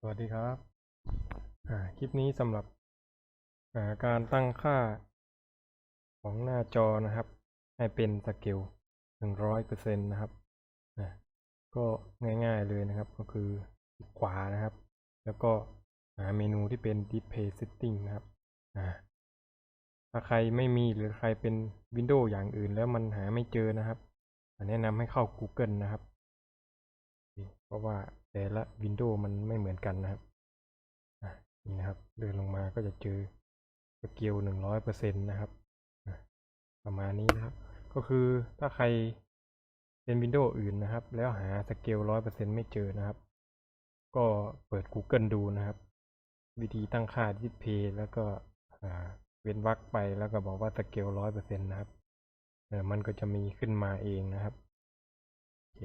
สวัสดีครับ คลิปนี้สำหรับการตั้งค่าของหน้าจอนะครับ ให้เป็นสเกลหนึ่งร้อยเปอร์เซ็นะครับ ก็ง่ายๆเลยนะครับ ก็คือคลิกขวานะครับ แล้วก็หาเมนูที่เป็น Display Setting นะครับ ถ้าใครไม่มีหรือใครเป็น Windows อย่างอื่นแล้วมันหาไม่เจอนะครับ แนะนำให้เข้า Google นะครับ เพราะว่า แต่ละวินโดว์มันไม่เหมือนกันนะครับนี่นะครับ เดินลงมาก็จะเจอสเกลหนึ่งร้อยเปอร์เซ็นต์นะครับ ประมาณนี้นะครับ ก็คือถ้าใครเป็นวินโดว์อื่นนะครับ แล้วหาสเกลร้อยเปอร์เซ็นต์ไม่เจอนะครับ ก็เปิด Google ดูนะครับ วิธีตั้งค่าดิสเพย์แล้วก็เว้นวรรคไปแล้วก็บอกว่าสเกลร้อยเปอร์เซ็นต์นะครับเออมันก็จะมีขึ้นมาเองนะครับโอเค